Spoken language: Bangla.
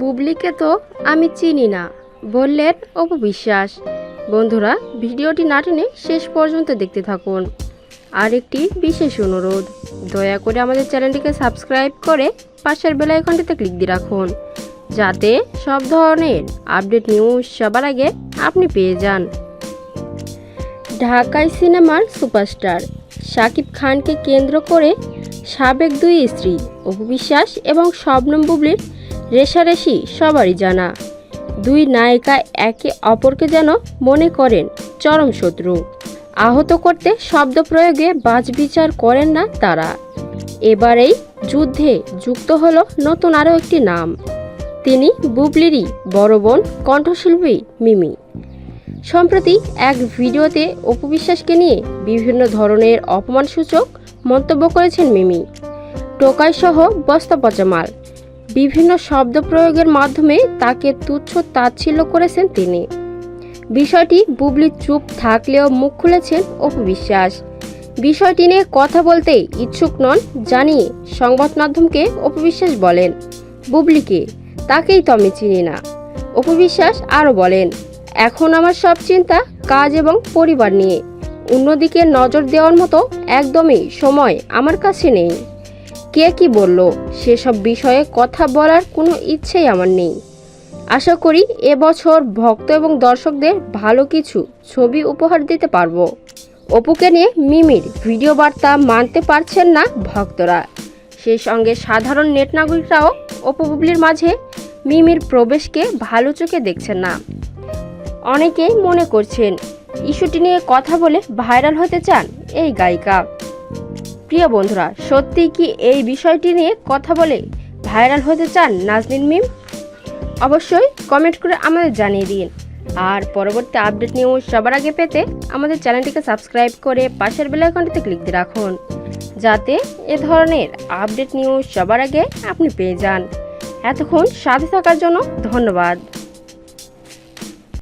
বুবলিকে তো আমি চিনি না, বললেন অপু বিশ্বাস। বন্ধুরা, ভিডিওটি না টেনে শেষ পর্যন্ত দেখতে থাকুন। আর একটি বিশেষ অনুরোধ, দয়া করে আমাদের চ্যানেলটিকে সাবস্ক্রাইব করে পাশের বেল আইকনটিতে ক্লিক দিয়ে রাখুন, যাতে সব ধরনের আপডেট নিউজ সবার আগে আপনি পেয়ে যান। ঢাকায় সিনেমার সুপারস্টার শাকিব খানকে কেন্দ্র করে সাবেক দুই স্ত্রী অপু বিশ্বাস এবং শবনম বুবলির রেশারেশি সবারই জানা। দুই নায়িকা একে অপরকে যেন মনে করেন চরম শত্রু। আহত করতে শব্দ প্রয়োগে বাজবিচার করেন না তারা। এবারেই যুদ্ধে যুক্ত হল নতুন আরও একটি নাম। তিনি বুবলিরই বড় বোন, কণ্ঠশিল্পী মিমি। সম্প্রতি এক ভিডিওতে অপু বিশ্বাসকে নিয়ে বিভিন্ন ধরনের অপমানসূচক মন্তব্য করেছেন মিমি। টোকাইসহ বস্তা পচা মাল বিভিন্ন শব্দ প্রয়োগের মাধ্যমে তাকে তুচ্ছ তাচ্ছিল্য করেছেন তিনি। বিষয়টি বুবলি চুপ থাকলেও মুখ খুলেছেন অপু বিশ্বাস। বিষয়টি নিয়ে কথা বলতে ইচ্ছুক নন জানিয়ে সংবাদ মাধ্যমকে অপু বিশ্বাস বলেন। বুবলিকে, তাকেই তো আমি চিনি না। অপু বিশ্বাস আরও বলেন, এখন আমার সব চিন্তা, কাজ এবং পরিবার নিয়ে। অন্যদিকে নজর দেওয়ার মতো একদমই সময় আমার কাছে নেই। কে কি বলল? সেসব বিষয়ে কথা বলার কোনো ইচ্ছেই আমার নেই। আশা করি এবছর ভক্ত এবং দর্শকদের ভালো কিছু ছবি উপহার দিতে পারব। অপুকে নিয়ে মিমির ভিডিও বার্তা মানতে পারছেন না ভক্তরা। সেই সঙ্গে সাধারণ নেট নাগরিকরাও অপু বুবলির মাঝে মিমির প্রবেশকে ভালো চোখে দেখছেন না। অনেকেই মনে করছেন, ইস্যুটি নিয়ে কথা বলে ভাইরাল হতে চান এই গায়িকা। প্রিয় বন্ধুরা, সত্যি কি এই বিষয়টি নিয়ে কথা বলে ভাইরাল হতে চান নাজনীন মিম? অবশ্যই কমেন্ট করে আমাদের জানিয়ে দিন। আর পরবর্তী আপডেট নিউজ সবার আগে পেতে আমাদের চ্যানেলটিকে সাবস্ক্রাইব করে পাশের বেল আইকনটিতে ক্লিক দিয়ে রাখুন। যাতে এ ধরনের আপডেট নিউজ সবার আগে আপনি পেয়ে যান। এতক্ষণ সাথে থাকার জন্য ধন্যবাদ।